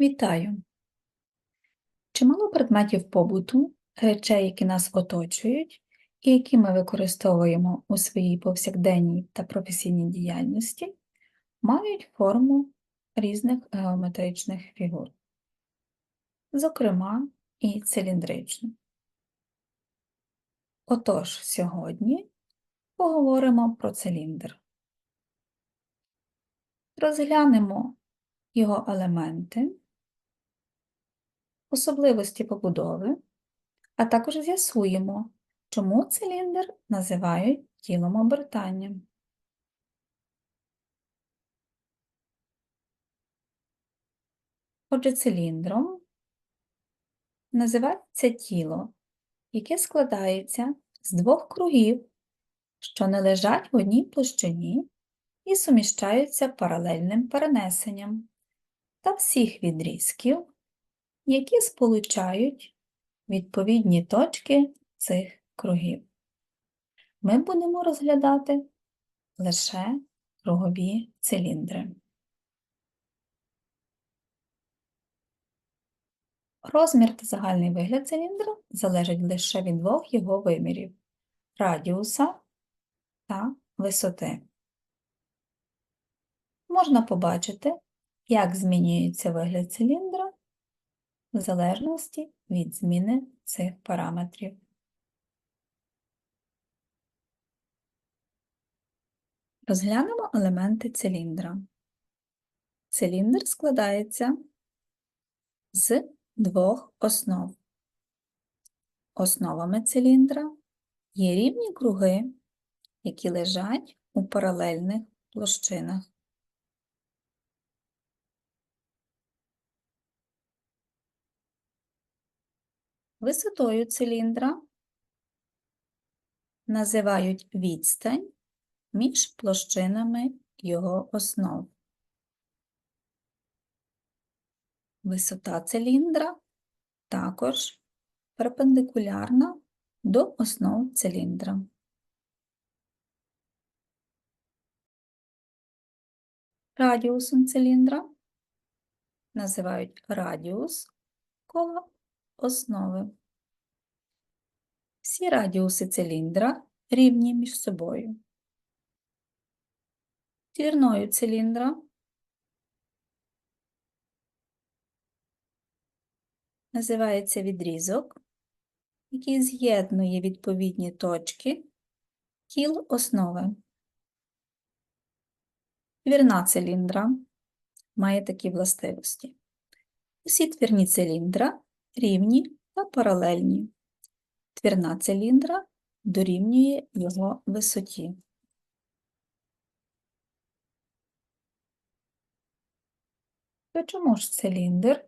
Вітаю! Чимало предметів побуту, речей, які нас оточують, і які ми використовуємо у своїй повсякденній та професійній діяльності, мають форму різних геометричних фігур, зокрема і циліндричну. Отож, сьогодні поговоримо про циліндр. Розглянемо його елементи, особливості побудови, а також з'ясуємо, чому циліндр називають тілом обертання. Отже, циліндром називається тіло, яке складається з двох кругів, що не лежать в одній площині і суміщаються паралельним перенесенням та всіх відрізків, які сполучають відповідні точки цих кругів. Ми будемо розглядати лише кругові циліндри. Розмір та загальний вигляд циліндра залежить лише від двох його вимірів радіуса та висоти. Можна побачити, як змінюється вигляд циліндра в залежності від зміни цих параметрів. Розглянемо елементи циліндра. Циліндр складається з двох основ. Основами циліндра є рівні круги, які лежать у паралельних площинах. Висотою циліндра називають відстань між площинами його основ. Висота циліндра також перпендикулярна до основ циліндра. Радіусом циліндра називають радіус кола основи. Всі радіуси циліндра рівні між собою. Твірною циліндра називається відрізок, який з'єднує відповідні точки кіл основи. Твірна циліндра має такі властивості. Усі твірні циліндра рівні та паралельні. Твірна циліндра дорівнює його висоті. То чому ж циліндр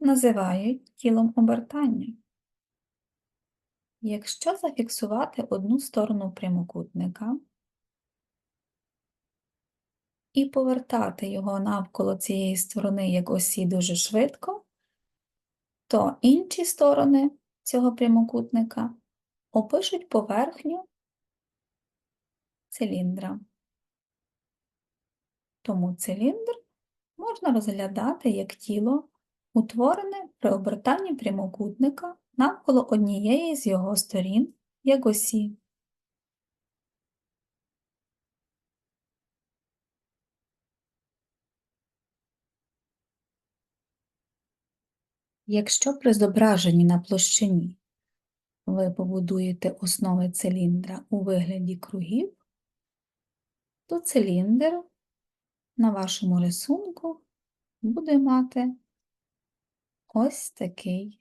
називають тілом обертання? Якщо зафіксувати одну сторону прямокутника і повертати його навколо цієї сторони як осі дуже швидко, то інші сторони цього прямокутника опишуть поверхню циліндра. Тому циліндр можна розглядати як тіло, утворене при обертанні прямокутника навколо однієї з його сторін як осі. Якщо при зображенні на площині ви побудуєте основи циліндра у вигляді кругів, то циліндр на вашому рисунку буде мати ось такий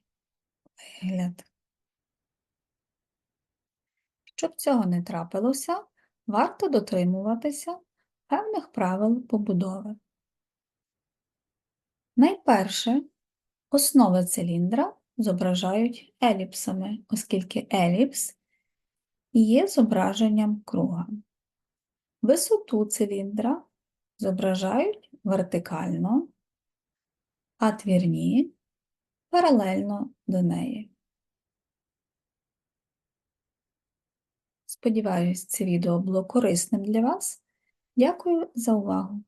вигляд. Щоб цього не трапилося, варто дотримуватися певних правил побудови. Найперше Основи циліндра зображають еліпсами, оскільки еліпс є зображенням круга. Висоту циліндра зображають вертикально, а твірні паралельно до неї. Сподіваюсь, це відео було корисним для вас. Дякую за увагу!